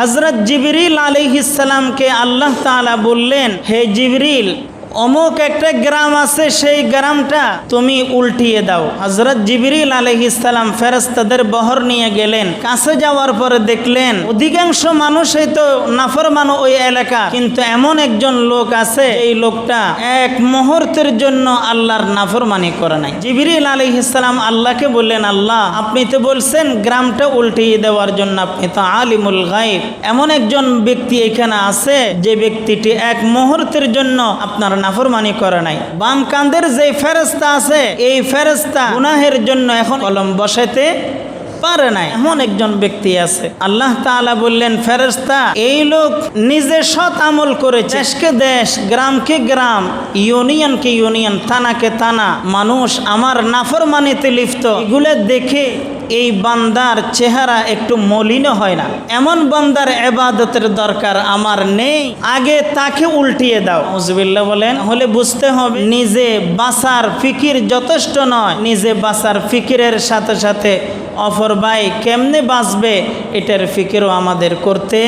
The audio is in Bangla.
হজরত জিবরিল আলিহিসাল্লামকে আল্লাহ তালা বললেন হে জিবরিল অমুক একটা গ্রাম আছে, সেই গ্রামটা তুমি উল্টিয়ে দাও। হজরত জিবরিল আলহিসাল্লাম ফেরেস্তাদের বহর নিয়ে গেলেন। কাছে যাওয়ার পরে দেখলেন, অধিকাংশ মানুষই তো নাফরমান ওই এলাকা, কিন্তু এমন একজন লোক আছে, এই লোকটা এক মুহূর্তের জন্য আল্লাহর নাফরমানি করে নাই। জিবরিল আলহিসাল্লাম আল্লাহকে বললেন, আল্লাহ, আপনি তো বলছেন গ্রামটা উল্টিয়ে দেওয়ার জন্য আপনি তো আলিমুল গাইব এমন একজন ব্যক্তি এখানে আছে, যে ব্যক্তিটি এক মুহূর্তের জন্য আপনার নাফরমানি করে নাই। বাম কান্দের যে ফেরেস্তা আছে, এই ফেরেস্তা গুনাহের জন্য এখন কলম বসাইতে পারে নাই। এমন একজন ব্যক্তি আছে। আল্লাহ তাআলা বললেন ফেরেস্তা এই লোক নিজে সৎ আমল করেছে। দেশকে দেশ, গ্রামকে গ্রাম, ইউনিয়নকে ইউনিয়ন, থানাকে থানা। মানুষ আমার নাফরমানিতে লিপ্ত। এগুলো দেখে এই বান্দার চেহারা একটু মলিন হয় না। এমন বান্দার এবাদতের দরকার আমার নেই। আগে তাকে উল্টিয়ে দাও। মুজবিল্লা বলেন হলে বুঝতে হবে, নিজে বাসার ফিকির যথেষ্ট নয়। নিজে বাসার ফিকিরের সাথে সাথে অফর ভাই কেমনে বাঁচবে, এটার ফিকিরও আমাদের করতে